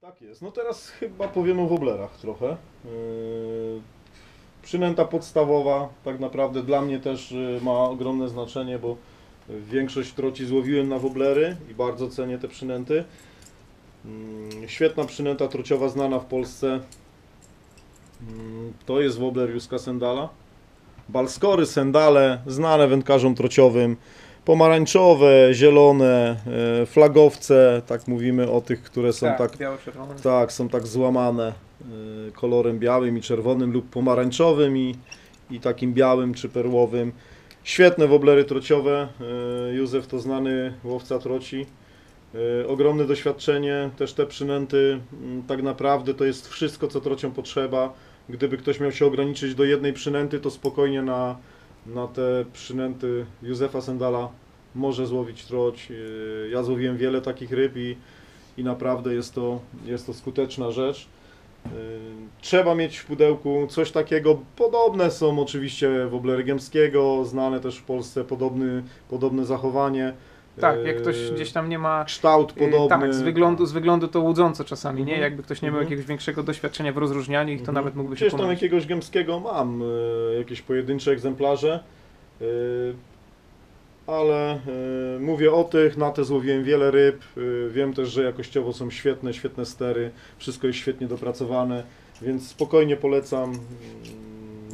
Tak jest. No teraz chyba powiemy o woblerach trochę. Yy, Przynęta podstawowa tak naprawdę dla mnie też yy, ma ogromne znaczenie, bo większość troci złowiłem na woblery i bardzo cenię te przynęty. Yy, Świetna przynęta trociowa znana w Polsce. Yy, To jest wobler Juska Sendala. Balskory, sendale, znane wędkarzom trociowym. Pomarańczowe, zielone, yy, flagowce, tak mówimy o tych, które są tak biało-czerwone. tak, są tak złamane y, kolorem białym i czerwonym lub pomarańczowym i, i takim białym czy perłowym. Świetne woblery trociowe. y, Józef to znany łowca troci. Ogromne doświadczenie, też te przynęty, tak naprawdę to jest wszystko, co trociom potrzeba. Gdyby ktoś miał się ograniczyć do jednej przynęty, to spokojnie na, na te przynęty Józefa Sendala może złowić troć. Y, Ja złowiłem wiele takich ryb i, i naprawdę jest to, jest to skuteczna rzecz. Yy, Trzeba mieć w pudełku coś takiego. Podobne są oczywiście woblery Gębskiego, znane też w Polsce podobny, podobne zachowanie. Tak, jak ktoś gdzieś tam nie ma Kształt Yy, podobny. Tak, z wyglądu, z wyglądu to łudząco czasami, nie? Mhm. Jakby ktoś nie miał Mhm. jakiegoś większego doświadczenia w rozróżnianiu ich, to Mhm. nawet mógłby się Gdzieś tam jakiegoś Gębskiego mam, yy, jakieś pojedyncze egzemplarze. Ale mówię o tych, na te złowiłem wiele ryb. Wiem też, że jakościowo są świetne, świetne stery. Wszystko jest świetnie dopracowane, więc spokojnie polecam. Yy,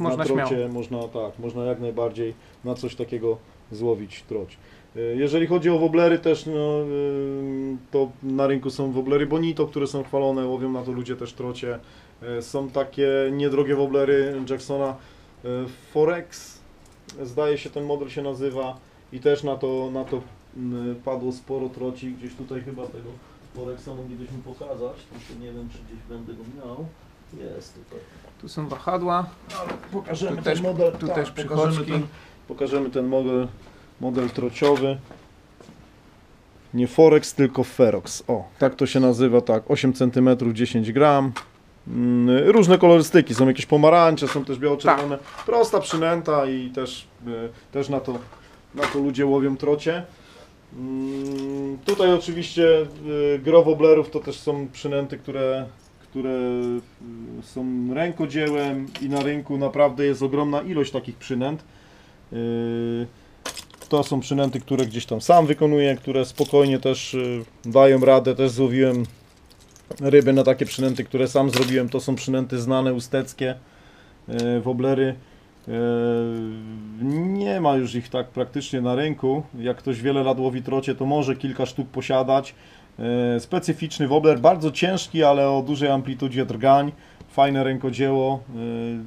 Można na trocie śmiało. można tak, można jak najbardziej na coś takiego złowić troć. Yy, Jeżeli chodzi o woblery też, no, yy, to na rynku są woblery Bonito, które są chwalone, łowią na to ludzie też trocie. Yy, Są takie niedrogie woblery Jacksona Forex, zdaje się ten model się nazywa i też na to, na to padło sporo troci, gdzieś tutaj chyba tego Forexa moglibyśmy pokazać, tylko nie wiem czy gdzieś będę go miał. Jest tutaj. Tu są wahadła. Pokażemy Tu ten też- model. tu tak, też przychodki. ten, pokażemy ten model, model trociowy. Nie Forex, tylko Ferox. O, tak to się nazywa, tak. 8 cm, 10 gram. Mm, Różne kolorystyki, są jakieś pomarańcze, są też biało-czerwone. Prosta przynęta i też, y, też na, to, na to ludzie łowią trocie. Mm, Tutaj oczywiście y, gro woblerów to też są przynęty, które, które y, są rękodziełem i na rynku naprawdę jest ogromna ilość takich przynęt. Y, To są przynęty, które gdzieś tam sam wykonuję, które spokojnie też y, dają radę. Też złowiłem ryby na takie przynęty, które sam zrobiłem. To są przynęty znane, usteckie, y, woblery. Nie ma już ich tak praktycznie na rynku. Jak ktoś wiele lat łowi trocie, to może kilka sztuk posiadać. Specyficzny wobler, bardzo ciężki, ale o dużej amplitudzie drgań. Fajne rękodzieło.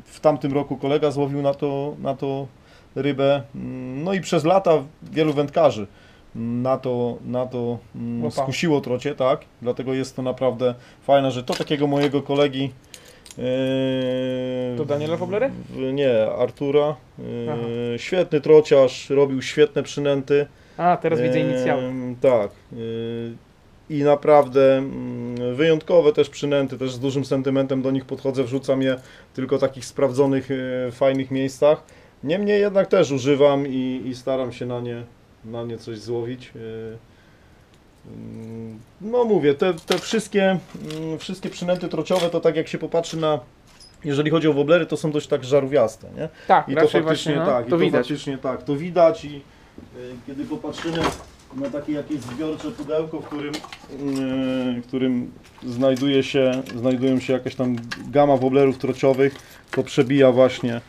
W tamtym roku kolega złowił na to, na to rybę. Mm, No i przez lata wielu wędkarzy na to, na to mm, skusiło trocie, tak? Dlatego jest to naprawdę fajne, że to takiego mojego kolegi. yy, To Daniela Woblery? Nie, Artura. Yy. Świetny trociarz, robił świetne przynęty. A, teraz widzę inicjały. Em, Tak. y, I naprawdę mm, wyjątkowe też przynęty, też z dużym sentymentem do nich podchodzę, wrzucam je tylko w takich sprawdzonych, y, fajnych miejscach. Niemniej jednak też używam i, i staram się na nie, na nie coś złowić. y. Mm, No mówię, te, te wszystkie, mm, wszystkie przynęty trociowe to tak jak się popatrzy na, jeżeli chodzi o woblery, to są dość tak żarówiaste, nie? Tak, I to faktycznie właśnie, no, tak, i to widać. faktycznie tak, to widać i y, kiedy popatrzymy na takie jakieś zbiorcze pudełko, w którym, y, w którym znajduje się, znajdują się jakaś tam gama woblerów trociowych, to przebija właśnie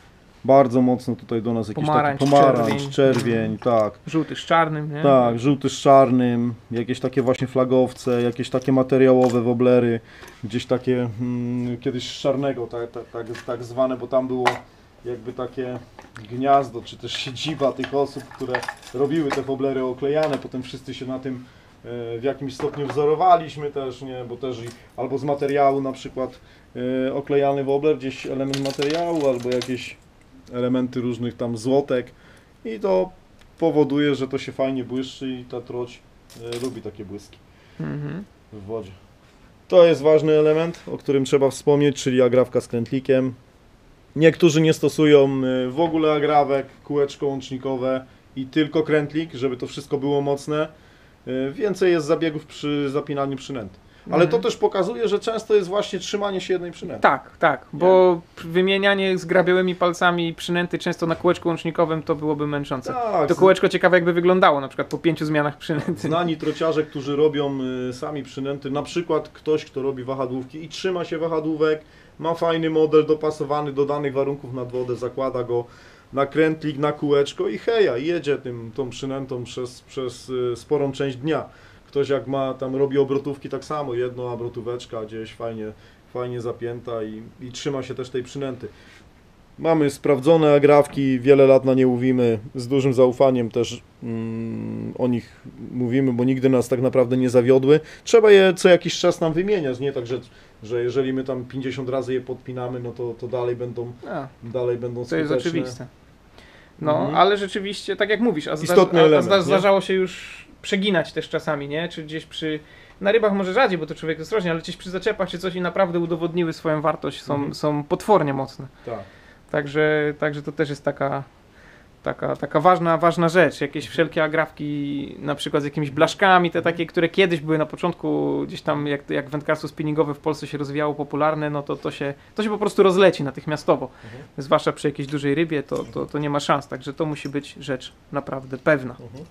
bardzo mocno tutaj do nas jakiś Pomarańcz, taki pomarańcz, czerwień. czerwień, tak. Żółty z czarnym, nie? Tak, żółty z czarnym, jakieś takie właśnie flagowce, jakieś takie materiałowe woblery, gdzieś takie mm, kiedyś z czarnego, tak, tak, tak, tak zwane, bo tam było jakby takie gniazdo, czy też siedziba tych osób, które robiły te woblery oklejane, potem wszyscy się na tym e, w jakimś stopniu wzorowaliśmy też, nie, bo też i, albo z materiału na przykład e, oklejany wobler, gdzieś element materiału, albo jakieś elementy różnych tam złotek i to powoduje, że to się fajnie błyszczy i ta troć e, lubi takie błyski Mhm. w wodzie. To jest ważny element, o którym trzeba wspomnieć, czyli agrawka z krętlikiem. Niektórzy nie stosują e, w ogóle agrawek, kółeczko łącznikowe i tylko krętlik, żeby to wszystko było mocne. E, Więcej jest zabiegów przy zapinaniu przynęty. Ale to Mhm. też pokazuje, że często jest właśnie trzymanie się jednej przynęty. Tak, tak, bo wymienianie z grabiałymi palcami przynęty często na kółeczku łącznikowym to byłoby męczące. Tak, To kółeczko ciekawe jakby wyglądało, na przykład po pięciu zmianach przynęty. Znani trociarze, którzy robią y, sami przynęty, na przykład ktoś, kto robi wahadłówki i trzyma się wahadłówek, ma fajny model dopasowany do danych warunków nad wodę, zakłada go na krętlik, na kółeczko i heja, jedzie tym, tą przynętą przez, przez y, sporą część dnia. Ktoś jak ma, tam robi obrotówki tak samo, jedno obrotóweczka gdzieś fajnie, fajnie zapięta i, i trzyma się też tej przynęty. Mamy sprawdzone agrawki, wiele lat na nie mówimy, z dużym zaufaniem też mm, o nich mówimy, bo nigdy nas tak naprawdę nie zawiodły. Trzeba je co jakiś czas nam wymieniać, nie tak, że, że jeżeli my tam 50 razy je podpinamy, no to, to dalej będą, A, dalej będą to jest skuteczne. oczywiste. No, Mhm. ale rzeczywiście, tak jak mówisz, a, zda, a, a element, zda, nie? zdarzało się już przeginać też czasami, nie? Czy gdzieś przy... Na rybach może rzadziej, bo to człowiek jest rośnie, ale gdzieś przy zaczepach czy coś i naprawdę udowodniły swoją wartość, są, Mhm. są potwornie mocne. Tak. Także, także to też jest taka, taka, taka ważna, ważna rzecz. Jakieś wszelkie agrafki, na przykład z jakimiś blaszkami, te takie, które kiedyś były na początku gdzieś tam, jak, jak wędkarstwo spinningowe w Polsce się rozwijało popularne, no to to się, to się po prostu rozleci natychmiastowo. Mhm. Zwłaszcza przy jakiejś dużej rybie, to, to, to nie ma szans. Także to musi być rzecz naprawdę pewna. Mhm.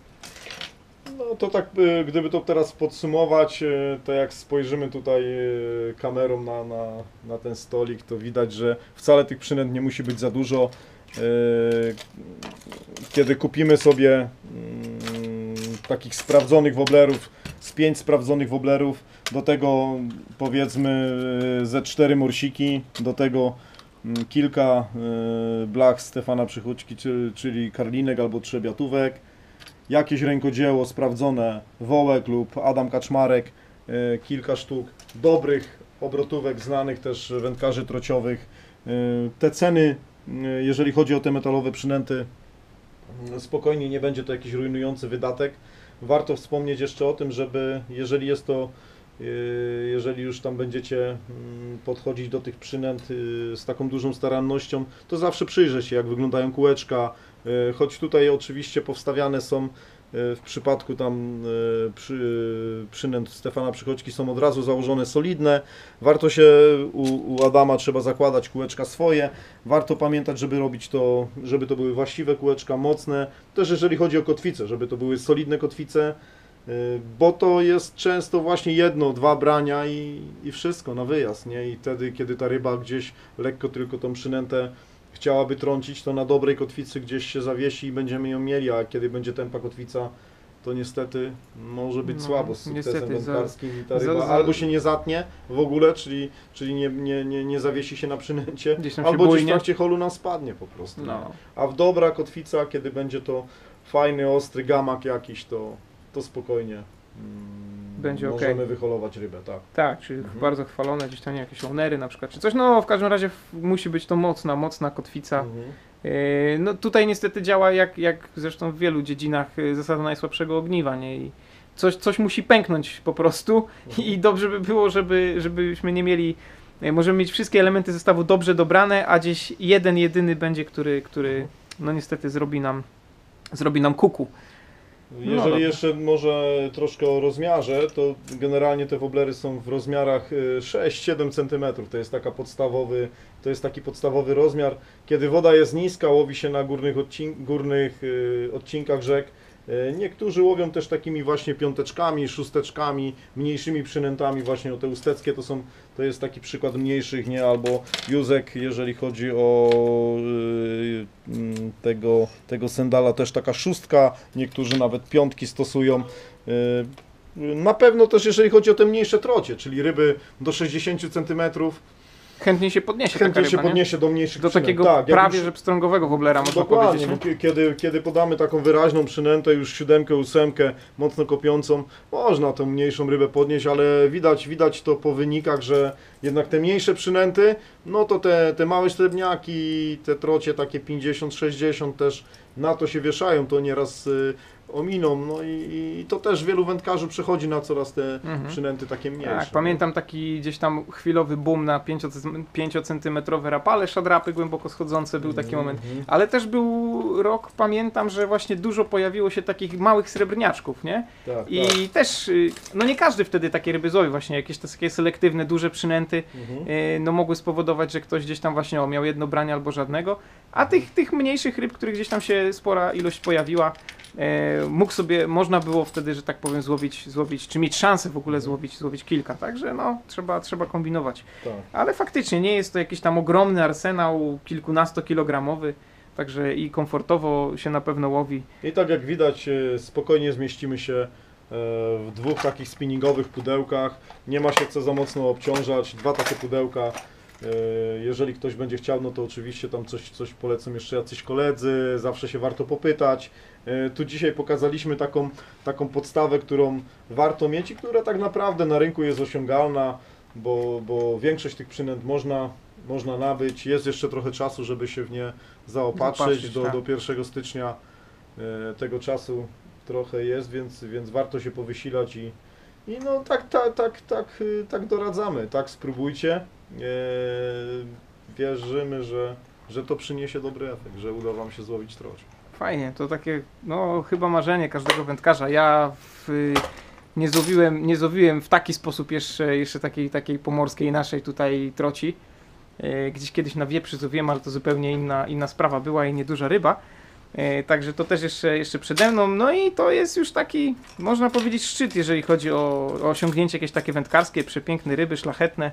No to tak, y, gdyby to teraz podsumować, y, to jak spojrzymy tutaj y, kamerą na, na, na ten stolik, to widać, że wcale tych przynęt nie musi być za dużo. Kiedy kupimy sobie mm, takich sprawdzonych woblerów, z pięć sprawdzonych woblerów, do tego powiedzmy ze cztery morsiki, do tego mm, kilka blach Stefana Przychodźki, czy- czyli karlinek albo trzebiatówek, jakieś rękodzieło sprawdzone, Wołek lub Adam Kaczmarek, y, kilka sztuk dobrych obrotówek, znanych też wędkarzy trociowych. Y, Te ceny, y, jeżeli chodzi o te metalowe przynęty, spokojnie nie będzie to jakiś rujnujący wydatek. Warto wspomnieć jeszcze o tym, żeby jeżeli jest to, jeżeli już tam będziecie mm, podchodzić do tych przynęt z taką dużą starannością, to zawsze przyjrzeć się, jak wyglądają kółeczka, choć tutaj oczywiście powstawiane są y, w przypadku tam y, przy, przynęt Stefana Przychodźki są od razu założone solidne. Warto się u, u Adama trzeba zakładać kółeczka swoje. Warto pamiętać, żeby robić to, żeby to były właściwe kółeczka, mocne. Też jeżeli chodzi o kotwice, żeby to były solidne kotwice, bo to jest często właśnie jedno, dwa brania i, i wszystko na wyjazd, nie? I wtedy, kiedy ta ryba gdzieś lekko tylko tą przynętę chciałaby trącić, to na dobrej kotwicy gdzieś się zawiesi i będziemy ją mieli, a kiedy będzie tempa kotwica, to niestety może być No, słabo z sukcesem niestety za- wędkarskim i ta za- ryba za- albo się nie zatnie w ogóle, czyli, czyli nie, nie, nie, nie zawiesi się na przynęcie, Gdzieś albo gdzieś w trakcie holu nam spadnie po prostu. No. A w dobra kotwica, kiedy będzie to fajny, ostry gamak jakiś, to, to spokojnie mm, Będzie możemy okej. wyholować rybę, tak. Tak, czyli Mhm. bardzo chwalone, gdzieś tam jakieś lonery na przykład, czy coś. No w każdym razie musi być to mocna, mocna kotwica. Mhm. Yy, No tutaj niestety działa jak, jak zresztą w wielu dziedzinach yy, zasada najsłabszego ogniwa, nie? I coś, coś musi pęknąć po prostu i dobrze by było, żeby, żebyśmy nie mieli, yy, możemy mieć wszystkie elementy zestawu dobrze dobrane, a gdzieś jeden, jedyny będzie, który, który no niestety zrobi nam, zrobi nam kuku. Jeżeli dobra. jeszcze może troszkę o rozmiarze, to generalnie te woblery są w rozmiarach y, 6-7 cm. To jest taka podstawowy, to jest taki podstawowy rozmiar. Kiedy woda jest niska, łowi się na górnych, odcin- górnych y, odcinkach rzek. Y, Niektórzy łowią też takimi właśnie piąteczkami, szósteczkami, mniejszymi przynętami, właśnie o te usteckie to są, to jest taki przykład mniejszych, nie? Albo józek, jeżeli chodzi o y, mm, tego, tego sendala, też taka szóstka, niektórzy nawet piątki stosują. Y, Na pewno też jeżeli chodzi o te mniejsze trocie, czyli ryby do 60 cm, Chętnie się podniesie chętnie się ryba, nie? podniesie do mniejszych Do przynęt. takiego Tak, prawie, już- że pstrągowego woblera można Dokładnie, powiedzieć. kiedy, kiedy podamy taką wyraźną przynętę, już siódemkę, ósemkę, mocno kopiącą, można tą mniejszą rybę podnieść, ale widać, widać to po wynikach, że jednak te mniejsze przynęty, no to te, te małe średniaki, te trocie takie 50-60 też na to się wieszają, to nieraz y, ominą, no i, i to też wielu wędkarzy przechodzi na coraz te Mhm. przynęty takie mniejsze. Tak, pamiętam taki gdzieś tam chwilowy boom na 5-centymetrowe rapale, szadrapy głęboko schodzące, był taki moment. Mhm. Ale też był rok, pamiętam, że właśnie dużo pojawiło się takich małych srebrniaczków, nie? Tak, tak. I też, y, no nie każdy wtedy takie ryby złowił, właśnie jakieś te takie selektywne, duże przynęty, Mhm. y, no mogły spowodować, że ktoś gdzieś tam właśnie o, miał jedno branie albo żadnego, a tych, tych mniejszych ryb, których gdzieś tam się spora ilość pojawiła, e, mógł sobie, można było wtedy, że tak powiem, złowić, złowić czy mieć szansę w ogóle złowić, złowić kilka, także no, trzeba, trzeba kombinować. Tak. Ale faktycznie nie jest to jakiś tam ogromny arsenał, kilkunastokilogramowy, także i komfortowo się na pewno łowi. I tak jak widać, e, spokojnie zmieścimy się e, w dwóch takich spinningowych pudełkach. Nie ma się co za mocno obciążać. Dwa takie pudełka. E, Jeżeli ktoś będzie chciał, no to oczywiście tam coś, coś polecą jeszcze jacyś koledzy. Zawsze się warto popytać. E, Tu dzisiaj pokazaliśmy taką, taką podstawę, którą warto mieć i która tak naprawdę na rynku jest osiągalna, bo, bo większość tych przynęt można, można nabyć. Jest jeszcze trochę czasu, żeby się w nie zaopatrzyć. Do, tak. do 1 stycznia e, tego czasu trochę jest, więc, więc warto się powysilać i, i no tak, tak, tak, tak, tak doradzamy, tak spróbujcie. Wierzymy, że, że to przyniesie dobry efekt, że uda Wam się złowić troć. Fajnie, to takie, no chyba marzenie każdego wędkarza. Ja w, nie, złowiłem, nie złowiłem w taki sposób jeszcze, jeszcze takiej, takiej pomorskiej naszej tutaj troci. E, Gdzieś kiedyś na wieprzy złowiłem, ale to zupełnie inna, inna sprawa była i nieduża ryba. E, Także to też jeszcze, jeszcze przede mną. No i to jest już taki, można powiedzieć, szczyt, jeżeli chodzi o, o osiągnięcie jakieś takie wędkarskie, przepiękne ryby, szlachetne.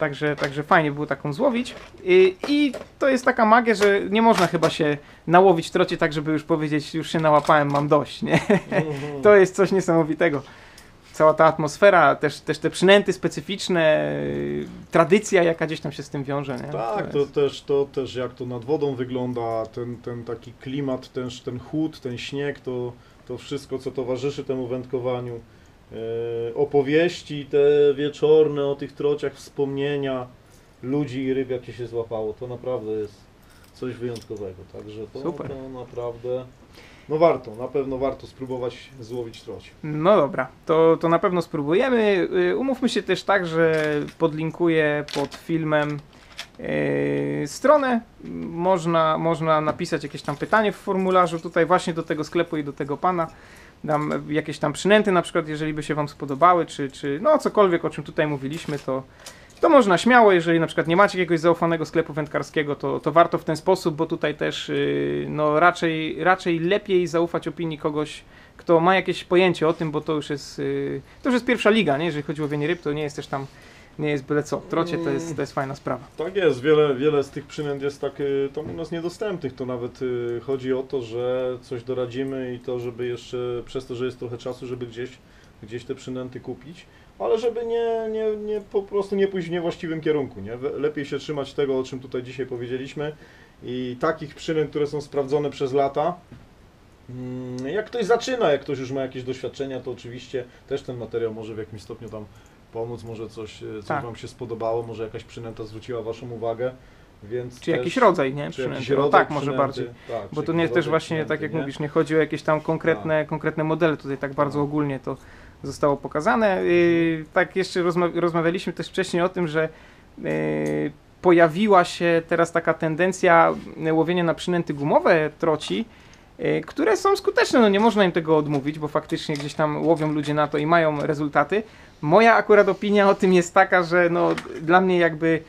Także, także fajnie było taką złowić. I, I to jest taka magia, że nie można chyba się nałowić trocie tak, żeby już powiedzieć, już się nałapałem, mam dość, nie? To jest coś niesamowitego. Cała ta atmosfera, też, też te przynęty specyficzne, tradycja, jaka gdzieś tam się z tym wiąże, nie? Tak, to jest- też, to też jak to nad wodą wygląda, ten, ten taki klimat, ten, ten chłód, ten śnieg, to, to wszystko, co towarzyszy temu wędkowaniu. E, opowieści te wieczorne o tych trociach, wspomnienia ludzi i ryb, jakie się złapało, to naprawdę jest coś wyjątkowego. Także to, Super. to naprawdę, no warto, na pewno warto spróbować złowić troć. No dobra, to, to na pewno spróbujemy. Yy, Umówmy się też tak, że podlinkuję pod filmem yy, stronę. Można, można napisać jakieś tam pytanie w formularzu tutaj właśnie do tego sklepu i do tego pana. Dam jakieś tam przynęty na przykład, jeżeli by się Wam spodobały, czy, czy no cokolwiek, o czym tutaj mówiliśmy, to, to można śmiało, jeżeli na przykład nie macie jakiegoś zaufanego sklepu wędkarskiego, to, to warto w ten sposób, bo tutaj też yy, no raczej, raczej lepiej zaufać opinii kogoś, kto ma jakieś pojęcie o tym, bo to już jest, yy, to już jest pierwsza liga, nie? jeżeli chodzi o łowienie ryb, to nie jest też tam, nie jest byle co. Trocie to jest, to jest fajna sprawa. Tak jest, wiele, wiele z tych przynęt jest tak y, tam u nas niedostępnych, to nawet y, chodzi o to, że coś doradzimy i to, żeby jeszcze, przez to, że jest trochę czasu, żeby gdzieś, gdzieś te przynęty kupić, ale żeby nie, nie, nie po prostu nie pójść w niewłaściwym kierunku, nie? Lepiej się trzymać tego, o czym tutaj dzisiaj powiedzieliśmy i takich przynęt, które są sprawdzone przez lata. Mm, Jak ktoś zaczyna, jak ktoś już ma jakieś doświadczenia, to oczywiście też ten materiał może w jakimś stopniu tam pomóc, może coś, e, coś Tak. Wam się spodobało, może jakaś przynęta zwróciła Waszą uwagę, więc Czy też, jakiś rodzaj, nie? czy jakiś rodzaj tak, może bardziej. Tak, Bo to nie jest też właśnie, tak jak nie? mówisz, nie chodzi o jakieś tam konkretne, konkretne modele, tutaj tak bardzo Tak. ogólnie to zostało pokazane. Yy, tak jeszcze rozma rozmawialiśmy też wcześniej o tym, że yy, pojawiła się teraz taka tendencja yy, łowienia na przynęty gumowe troci, które są skuteczne, no nie można im tego odmówić, bo faktycznie gdzieś tam łowią ludzie na to i mają rezultaty. Moja akurat opinia o tym jest taka, że no dla mnie jakby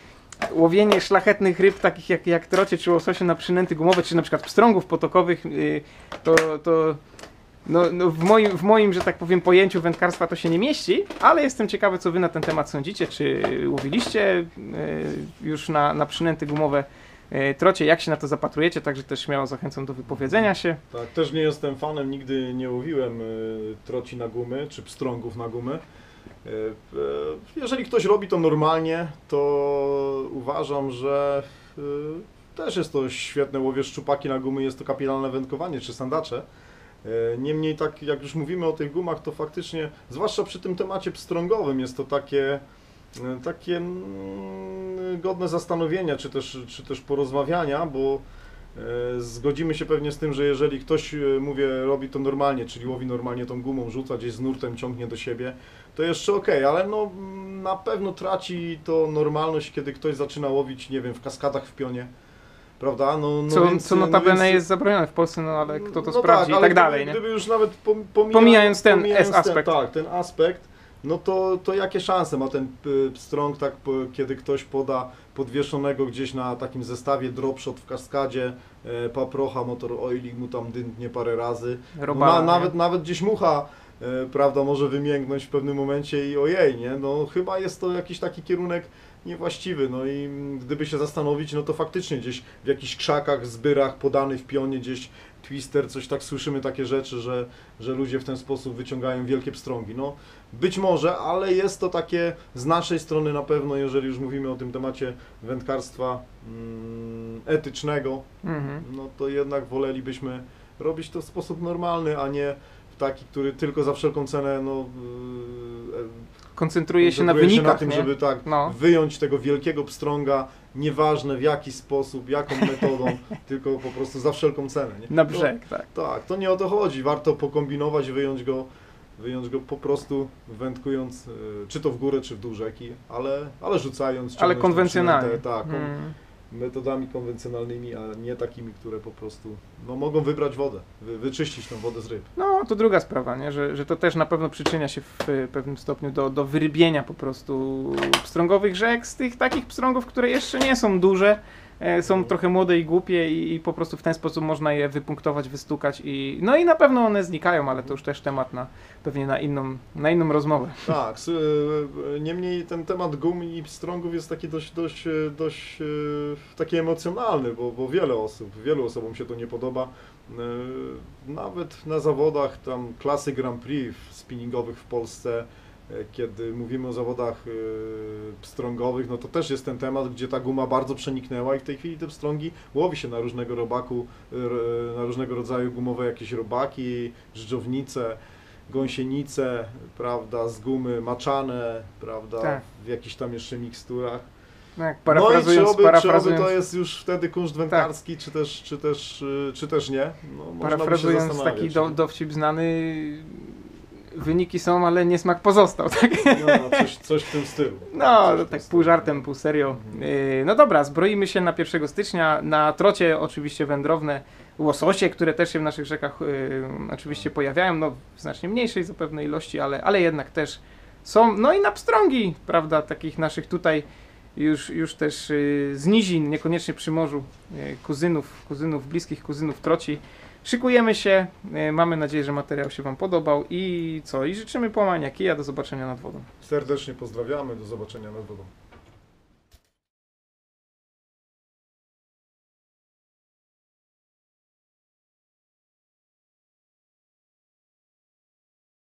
łowienie szlachetnych ryb, takich jak, jak trocie czy łososie na przynęty gumowe, czy na przykład pstrągów potokowych, yy, to, to no, no w, moim, w moim, że tak powiem, pojęciu wędkarstwa to się nie mieści, ale jestem ciekawy, co wy na ten temat sądzicie. Czy łowiliście yy, już na, na przynęty gumowe trocie, jak się na to zapatrujecie, także też śmiało zachęcam do wypowiedzenia się. Tak, też nie jestem fanem, nigdy nie łowiłem y, troci na gumy, czy pstrągów na gumy. Y, Jeżeli ktoś robi to normalnie, to uważam, że też jest to świetne łowie szczupaki na gumy, jest to kapitalne wędkowanie, czy sandacze. Niemniej tak jak już mówimy o tych gumach, to faktycznie, zwłaszcza przy tym temacie pstrągowym, jest to takie, takie mm, godne zastanowienia, czy też, czy też porozmawiania, bo E, Zgodzimy się pewnie z tym, że jeżeli ktoś, e, mówię, robi to normalnie, czyli łowi normalnie tą gumą, rzuca gdzieś z nurtem, ciągnie do siebie, to jeszcze okej, ale no mm, na pewno traci to normalność, kiedy ktoś zaczyna łowić, nie wiem, w kaskadach w pionie, prawda? No, no Co, więc, co no notabene więc- jest zabronione w Polsce, no ale kto to no sprawdzi tak, i tak gdyby, dalej, nie? Gdyby już nawet pom- pomijając, Pomijając ten pomijając aspekt. tak, ten aspekt, no to, to jakie szanse ma ten y, strong, tak, kiedy ktoś poda podwieszonego gdzieś na takim zestawie dropshot w kaskadzie, e, paprocha, motor oili mu tam dyntnie parę razy. No, na, nawet, nawet gdzieś mucha, e, prawda, może wymięgnąć w pewnym momencie i ojej, nie? No chyba jest to jakiś taki kierunek niewłaściwy, no i gdyby się zastanowić, no to faktycznie gdzieś w jakichś krzakach, zbyrach, podany w pionie gdzieś twister, coś tak słyszymy takie rzeczy, że, że ludzie w ten sposób wyciągają wielkie pstrągi. No być może, ale jest to takie z naszej strony na pewno, jeżeli już mówimy o tym temacie wędkarstwa mm, etycznego, Mhm. no to jednak wolelibyśmy robić to w sposób normalny, a nie w taki, który tylko za wszelką cenę no, yy, Koncentruje się na wynikach, na tym, nie? żeby tak No. wyjąć tego wielkiego pstrąga, nieważne w jaki sposób, jaką metodą, tylko po prostu za wszelką cenę. Nie? Na brzeg, tak. No, tak, to nie o to chodzi. Warto pokombinować, wyjąć go, wyjąć go po prostu wędkując, yy, czy to w górę, czy w dół rzeki, ale, ale rzucając. Ale konwencjonalnie. przynętę, Tak, kon- Mm. Metodami konwencjonalnymi, a nie takimi, które po prostu no, mogą wybrać wodę, wy, wyczyścić tą wodę z ryb. No, to druga sprawa, nie? Że, że to też na pewno przyczynia się w y, pewnym stopniu do, do wyrybienia po prostu pstrągowych rzek z tych takich pstrągów, które jeszcze nie są duże, są trochę młode i głupie i, i po prostu w ten sposób można je wypunktować, wystukać i no i na pewno one znikają, ale to już też temat na pewnie na inną, na inną rozmowę. Tak, e, niemniej ten temat gum i pstrągów jest taki dość, dość, e, dość e, taki emocjonalny, bo, bo wiele osób, wielu osobom się to nie podoba. E, Nawet na zawodach tam klasy Grand Prix spinningowych w Polsce, e, kiedy mówimy o zawodach e, pstrągowych, no to też jest ten temat, gdzie ta guma bardzo przeniknęła i w tej chwili te pstrągi łowi się na różnego robaku, na różnego rodzaju gumowe jakieś robaki, żdżownice gąsienice, prawda, z gumy maczane, prawda, Tak. w jakichś tam jeszcze miksturach. No, jak No i czy parafrazując, oby, czy oby parafrazując, to jest już wtedy kunszt wędkarski, czy, też, czy, też, y, czy też nie? No, parafrazując taki do, dowcip znany, wyniki są, ale niesmak pozostał, tak? No, coś, coś w tym stylu. No, Coś tak pół żartem, pół serio. Yy, No dobra, zbroimy się na 1 stycznia. Na trocie oczywiście wędrowne łososie, które też się w naszych rzekach yy, oczywiście pojawiają, no w znacznie mniejszej zapewne ilości, ale, ale jednak też są. No i na pstrągi, prawda, takich naszych tutaj już, już też yy, z nizin, niekoniecznie przy morzu, yy, kuzynów, kuzynów, bliskich kuzynów troci. Szykujemy się, yy, mamy nadzieję, że materiał się Wam podobał i co? I życzymy połamania kija, do zobaczenia nad wodą. Serdecznie pozdrawiamy, do zobaczenia nad wodą.